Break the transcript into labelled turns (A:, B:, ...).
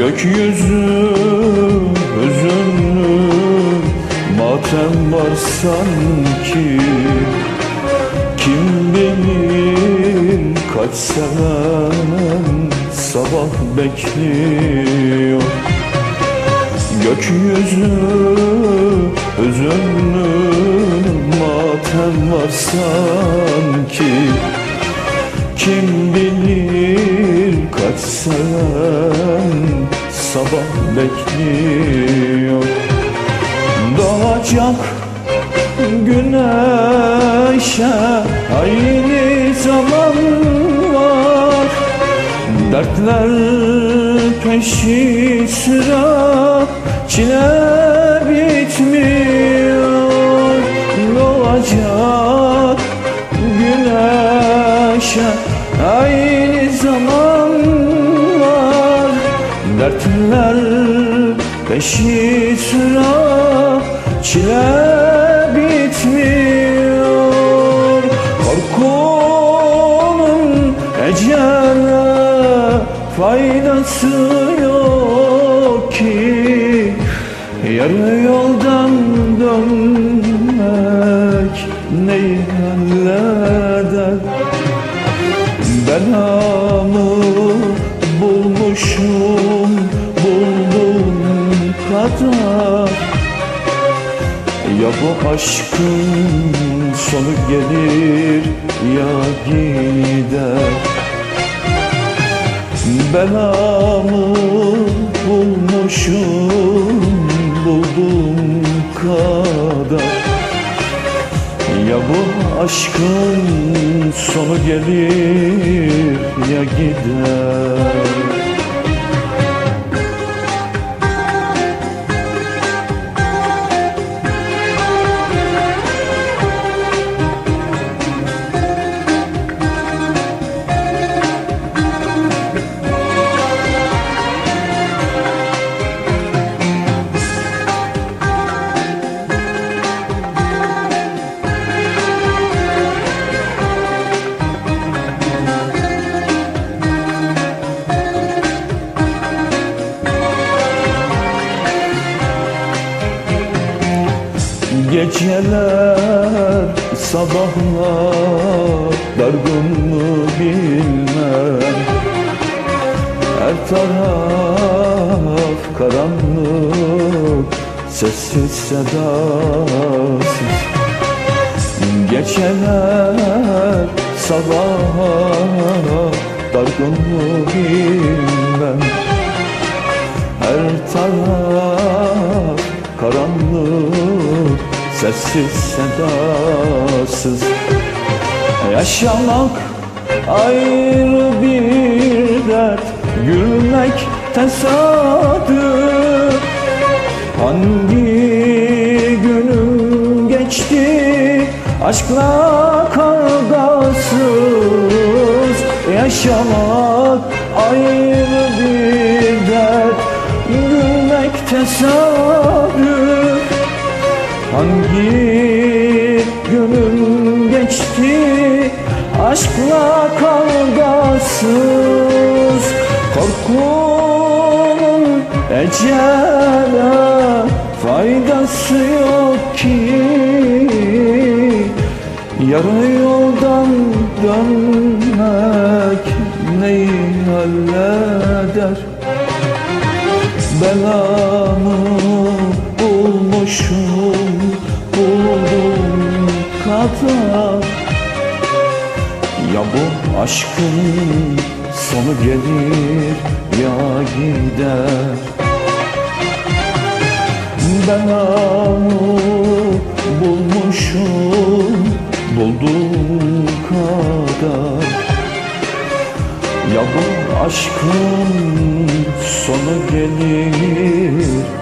A: Gökyüzü hüzünlü Matem var sanki. Kim bilir kaç seven Sabah bekliyor. Gökyüzü hüzünlü Matem var sanki. Kim bilir kaç seven sabah bekliyor. Doğacak güneşe aynı zaman var. Dertler peşi sıra çile Dertler peşi sıra çile bitmiyor. Korkunun ecele faydası yok ki. Yarı yoldan bu aşkın sonu gelir ya gider Belamı bulmuşum buldum kadar. Ya bu aşkın sonu gelir ya gider Geceler, sabahlar dargın mı bilmem. Her taraf karanlık, sessiz sedasız. Geceler, sabahlar dargın mı bilmem. Her taraf karanlık Sessiz sedasız. Yaşamak ayrı bir dert Gülmek tesadüf. Hangi günüm geçti Aşkla kavgasız? Yaşamak Hangi günüm geçti? Aşkla kavgasız. Korkunun ecele faydası yok ki. Yarı yoldan dönmek kadar. Ya bu aşkın sonu gelir ya gider. Belamı bulmuşum buldum kadar. Ya bu aşkın sonu gelir